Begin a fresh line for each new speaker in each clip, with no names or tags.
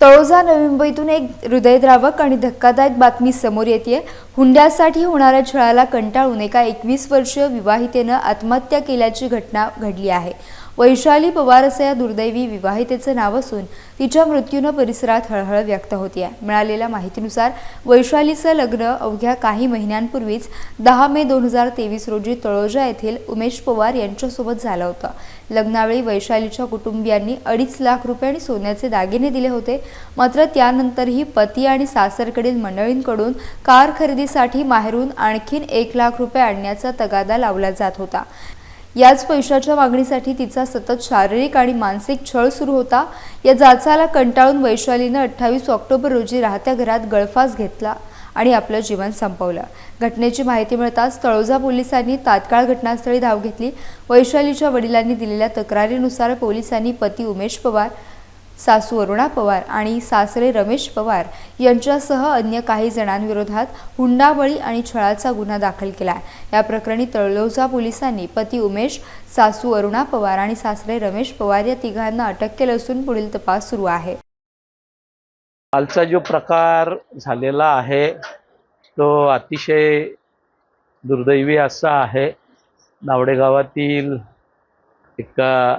तळोजा नवी मुंबईतून एक हृदयद्रावक आणि धक्कादायक बातमी समोर येते हुंड्यासाठी होणाऱ्या छळाला कंटाळून एका एकवीस वर्षीय विवाहितेनं आत्महत्या केल्याची घटना घडली आहे. वैशाली पवार असं या दुर्दैवी विवाहितेचं नाव असून तिच्या मृत्यूनं परिसरात हळहळ व्यक्त होती मिळालेल्या माहितीनुसार वैशालीचं लग्न अवघ्या काही महिन्यांपूर्वीच दहा मे दोन हजार तेवीस रोजी तळोजा येथील उमेश पवार यांच्यासोबत झालं होतं. लग्नावेळी वैशालीच्या कुटुंबियांनी अडीच लाख रुपये आणि सोन्याचे दागिने दिले होते. मात्र त्यानंतरही पती आणि सासरकडील मंडळींकडून कार खरेदीसाठी माहेरून आणखीन एक लाख रुपये आणण्याचा तगादा लावला जात होता. याच पैशाच्या मागणीसाठी तिचा सतत शारीरिक आणि मानसिक छळ सुरू होता. या जाचाला कंटाळून वैशालीनं अठ्ठावीस ऑक्टोबर रोजी राहत्या घरात गळफास घेतला आणि आपलं जीवन संपवलं. घटनेची माहिती मिळताच तळोजा पोलिसांनी तात्काळ घटनास्थळी धाव घेतली. वैशालीच्या वडिलांनी दिलेल्या तक्रारीनुसार पोलिसांनी पती उमेश पवार सासू अरुणा पवार आणि सासरे रमेश पवार यांच्यासह अन्य काही जणांविरोधात हुंडाबळी आणि छळाचा गुन्हा दाखल केला या प्रकरणी तळलोजा पोलिसांनी पती उमेश सासू अरुणा पवार आणि सासरे रमेश पवार या तिघांना अटक केलं असून पुढील तपास सुरू आहे.
कालचा जो प्रकार झालेला आहे तो अतिशय दुर्दैवी असा आहे. नावडे गावातील एका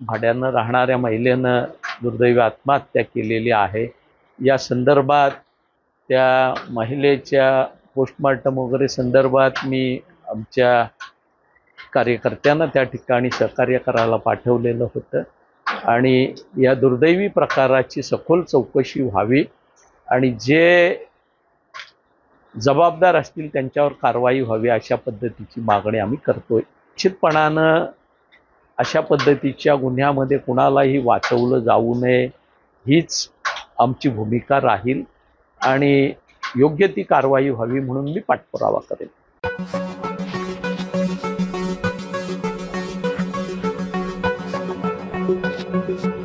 भाड्यानं राहणाऱ्या महिलेनं दुर्दैवी आत्महत्या केलेली आहे. या संदर्भात त्या महिलेच्या पोस्टमार्टम वगैरे संदर्भात मी आमच्या कार्यकर्त्यांना त्या ठिकाणी सहकार्य करायला पाठवलेलं होतं. आणि या दुर्दैवी प्रकाराची सखोल चौकशी व्हावी आणि जे जबाबदार असतील त्यांच्यावर कारवाई व्हावी अशा पद्धतीची मागणी आम्ही करतोय. निश्चितपणानं अशा पद्धतीच्या गुन्ह्यामध्ये कुणालाही वाचवलं जाऊ नये हीच आमची भूमिका राहील आणि योग्य ती कारवाई व्हावी म्हणून मी पाठपुरावा करेन. thank you